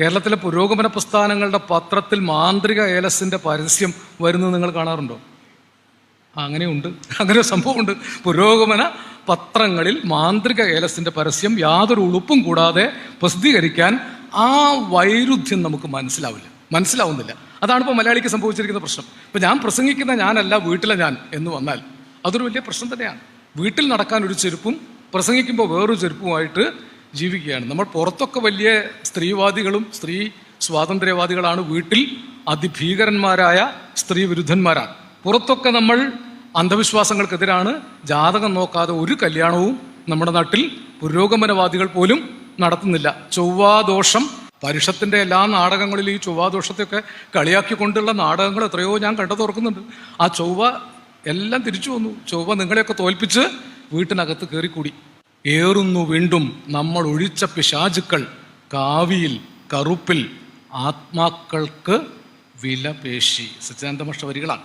കേരളത്തിലെ പുരോഗമന പ്രസ്ഥാനങ്ങളുടെ പത്രത്തിൽ മാന്ത്രിക ഏലസിന്റെ പരസ്യം വരുന്നത് നിങ്ങൾ കാണാറുണ്ടോ? അങ്ങനെയുണ്ട്. അങ്ങനെ ഒരു സംഭവമുണ്ട്. പുരോഗമന പത്രങ്ങളിൽ മാന്ത്രിക ഏലസിന്റെ പരസ്യം യാതൊരു ഉളുപ്പും കൂടാതെ പ്രസിദ്ധീകരിക്കാൻ ആ വൈരുദ്ധ്യം നമുക്ക് മനസ്സിലാവില്ല. മനസ്സിലാവുന്നില്ല. അതാണ് ഇപ്പോൾ മലയാളിക്ക് സംഭവിച്ചിരിക്കുന്ന പ്രശ്നം. ഇപ്പം ഞാൻ പ്രസംഗിക്കുന്ന ഞാനല്ല വീട്ടിലെ ഞാൻ എന്ന് വന്നാൽ അതൊരു വലിയ പ്രശ്നം തന്നെയാണ്. വീട്ടിൽ നടക്കാൻ ഒരു ചെരുപ്പും പ്രസംഗിക്കുമ്പോൾ വേറൊരു ചെരുപ്പുമായിട്ട് ജീവിക്കുകയാണ്. നമ്മൾ പുറത്തൊക്കെ വലിയ സ്ത്രീവാദികളും സ്ത്രീ സ്വാതന്ത്ര്യവാദികളാണ് വീട്ടിൽ അതിഭീകരന്മാരായ സ്ത്രീ വിരുദ്ധന്മാരാണ്. പുറത്തൊക്കെ നമ്മൾ അന്ധവിശ്വാസങ്ങൾക്കെതിരാണ് ജാതകം നോക്കാതെ ഒരു കല്യാണവും നമ്മുടെ നാട്ടിൽ പുരോഗമനവാദികൾ പോലും നടത്തുന്നില്ല. ചൊവ്വാദോഷം പരുഷത്തിന്റെ എല്ലാ നാടകങ്ങളിലും ഈ ചൊവ്വാദോഷത്തെയൊക്കെ കളിയാക്കിക്കൊണ്ടുള്ള നാടകങ്ങൾ എത്രയോ ഞാൻ കണ്ടത് ഓർക്കുന്നുണ്ട് ആ ചൊവ്വ എല്ലാം തിരിച്ചു വന്നു. ചൊവ്വ നിങ്ങളെയൊക്കെ തോൽപ്പിച്ച് വീട്ടിനകത്ത് കയറിക്കൂടി. ഏറുന്നു വീണ്ടും നമ്മൾ ഒഴിച്ച പിശാചുക്കൾ. കാവിയിൽ കറുപ്പിൽ ആത്മാക്കൾക്ക് വിലപേശി. സച്ചിദാനന്ദ വരികളാണ്.